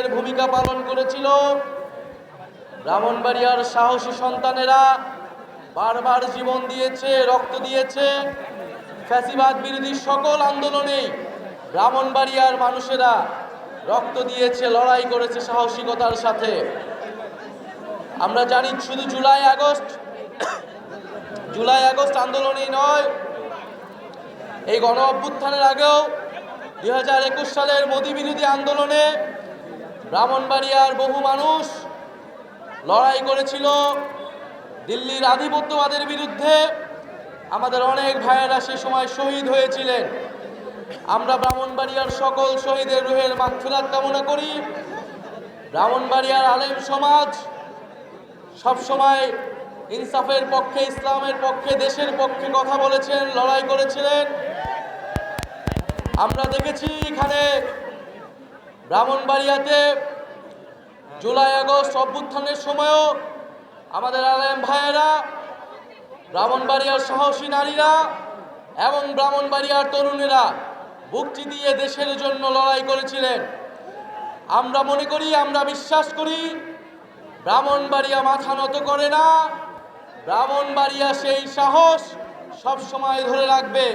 নায়কের ভূমিকা পালন করেছিল। ব্রাহ্মণবাড়িয়ার সাহসী সন্তানেরা বারবার জীবন দিয়েছে, রক্ত দিয়েছে। ফ্যাসিবাদ বিরোধী সকল আন্দোলনেই ব্রাহ্মণবাড়িয়ার মানুষেরা রক্ত দিয়েছে, লড়াই করেছে সাহসিকতার সাথে। আমরা জানি শুধু জুলাই, আগস্ট জুলাই, আগস্ট আন্দোলনই নয়, এই গণ অভ্যুত্থানের আগেও দুই হাজার একুশ সালের মোদী বিরোধী আন্দোলনে ব্রাহ্মণবাড়িয়ার বহু মানুষ লড়াই করেছিল দিল্লির আধিপত্যবাদের বিরুদ্ধে। আমাদের অনেক ভাইয়েরা সে সময় শহীদ হয়েছিলেন। আমরা ব্রাহ্মণবাড়িয়ার সকল শহীদের রুহের মাগফিরাত কামনা করি। ব্রাহ্মণবাড়িয়ার আলেম সমাজ সবসময় ইনসাফের পক্ষে, ইসলামের পক্ষে, দেশের পক্ষে কথা বলেছেন, লড়াই করেছিলেন। আমরা দেখেছি এখানে ব্রাহ্মণবাড়িয়াতে জুলাই আগস্ট অভ্যুত্থানের সময়ও আমাদের আলেম ভাইয়েরা, ব্রাহ্মণবাড়িয়ার সাহসী নারীরা এবং ব্রাহ্মণবাড়িয়ার তরুণেরা বুকটি দিয়ে দেশের জন্য লড়াই করেছিলেন। আমরা মনে করি, আমরা বিশ্বাস করি, ব্রাহ্মণবাড়িয়া মাথা নত করে না। ব্রাহ্মণবাড়িয়া সেই সাহস সব সময় ধরে রাখবে।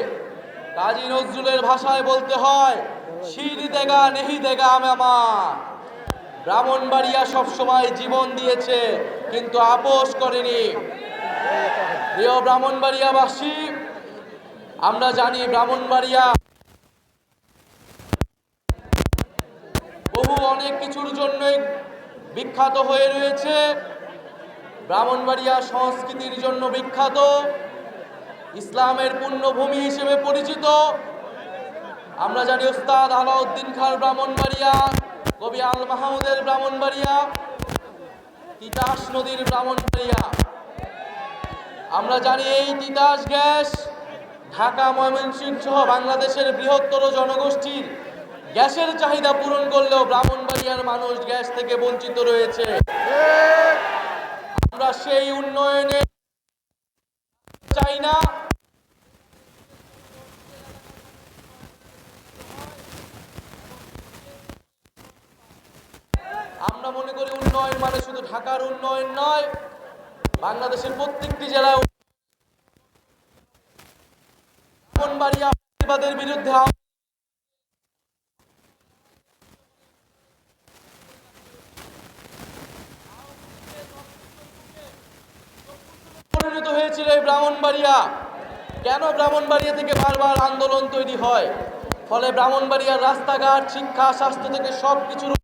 কাজী নজরুলের ভাষায় বলতে হয় শির দেগা, নেহি দেগা মামা ব্রাহ্মণবাড়িয়া সব সময় জীবন দিয়েছে, কিন্তু আপোষ করেনি। প্রিয় ব্রাহ্মণবাড়িয়াবাসী, আমরা জানি ব্রাহ্মণবাড়িয়া বহু অনেক কিছুর জন্যই বিখ্যাত হয়ে রয়েছে। ব্রাহ্মণবাড়িয়া সংস্কৃতির জন্য বিখ্যাত। ইসলামের পুণ্যভূমি হিসেবে পরিচিত। আমরা জানি ওস্তাদ আলাউদ্দিন খার ব্রাহ্মণবাড়িয়া, কবি আল মাহমুদের ব্রাহ্মণবাড়িয়া, তিতাস নদীর ব্রাহ্মণবাড়িয়া। আমরা জানি এই তিতাস গ্যাস ঢাকা, ময়মনসিংহ সহ বাংলাদেশের বৃহত্তর জনগোষ্ঠীর গ্যাসের চাহিদা পূরণ করলেও ব্রাহ্মণবাড়িয়ার মানুষ গ্যাস থেকে বঞ্চিত রয়েছে। আমরা সেই উন্নয়নে চাই না আমরা মনে করি উন্নয়ন মানে শুধু ঢাকার উন্নয়ন নয়, বাংলাদেশের প্রত্যেকটি জেলায় বিরুদ্ধে পরিণত হয়েছিল এই ব্রাহ্মণবাড়িয়া। কেন ব্রাহ্মণবাড়িয়া থেকে বারবার আন্দোলন তৈরি হয়? ফলে ব্রাহ্মণবাড়িয়ার রাস্তাঘাট, শিক্ষা, স্বাস্থ্য থেকে সব কিছুর